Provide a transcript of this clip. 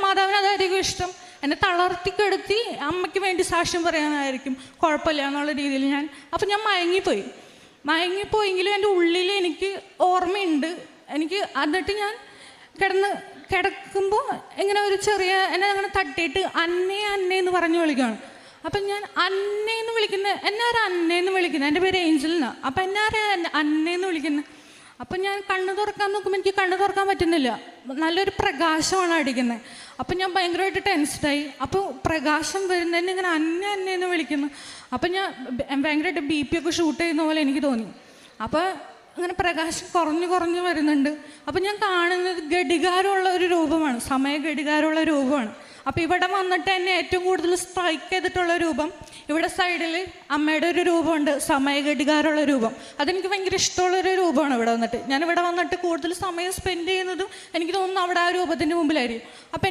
മാതാവിന് അതായിരിക്കും ഇഷ്ടം. എന്നെ തളർത്തിക്കെടുത്തി അമ്മയ്ക്ക് വേണ്ടി സാക്ഷ്യം പറയാനായിരിക്കും. കുഴപ്പമില്ല എന്നുള്ള രീതിയിൽ ഞാൻ അപ്പം ഞാൻ മയങ്ങിപ്പോയി. മയങ്ങിപ്പോയെങ്കിലും എന്റെ ഉള്ളിൽ എനിക്ക് ഓർമ്മയുണ്ട്. എനിക്ക് എന്നിട്ട് ഞാൻ കിടന്ന് കിടക്കുമ്പോൾ ഇങ്ങനെ ഒരു ചെറിയ എന്നെ അങ്ങനെ തട്ടിയിട്ട് അന്നേ അന്നേ എന്ന് പറഞ്ഞു വിളിക്കുകയാണ് അപ്പം ഞാൻ അന്നേന്ന് വിളിക്കുന്നത് എന്നെ ആരാ അന്നേന്ന് വിളിക്കുന്നത് എന്റെ പേര് ഏഞ്ചൽ അപ്പം എന്നെ ആരാ അന്ന- അന്നേന്ന് വിളിക്കുന്നത് അപ്പം ഞാൻ കണ്ണ് തുറക്കാൻ നോക്കുമ്പോൾ എനിക്ക് കണ്ണ് തുറക്കാൻ പറ്റുന്നില്ല. നല്ലൊരു പ്രകാശമാണ് അടിക്കുന്നത് അപ്പം ഞാൻ ഭയങ്കരമായിട്ട് ടെൻസ്ഡായി അപ്പോൾ പ്രകാശം വരുന്നതിന് ഇങ്ങനെ അന്ന അന്നേന്ന് വിളിക്കുന്നു. അപ്പം ഞാൻ ഭയങ്കരമായിട്ട് ബി പി ഒക്കെ ഷൂട്ട് ചെയ്യുന്ന പോലെ എനിക്ക് തോന്നി. അപ്പോൾ അങ്ങനെ പ്രകാശം കുറഞ്ഞു കുറഞ്ഞു വരുന്നുണ്ട്. അപ്പം ഞാൻ കാണുന്നത് ഘടികാരമുള്ള ഒരു രൂപമാണ്. സമയ ഘടികാരമുള്ള രൂപമാണ്. അപ്പോൾ ഇവിടെ വന്നിട്ട് എന്നെ ഏറ്റവും കൂടുതൽ സ്ട്രൈക്ക് ചെയ്തിട്ടുള്ള രൂപം ഇവിടെ സൈഡിൽ അമ്മയുടെ ഒരു രൂപമുണ്ട്. സമയഘടികാരമുള്ള രൂപം. അതെനിക്ക് ഭയങ്കര ഇഷ്ടമുള്ളൊരു രൂപമാണ് ഇവിടെ വന്നിട്ട്. ഞാൻ ഇവിടെ വന്നിട്ട് കൂടുതൽ സമയം സ്പെൻഡ് ചെയ്യുന്നതും എനിക്ക് തോന്നുന്നു അവിടെ ആ രൂപത്തിന്റെ മുമ്പിലായിരിക്കും. അപ്പം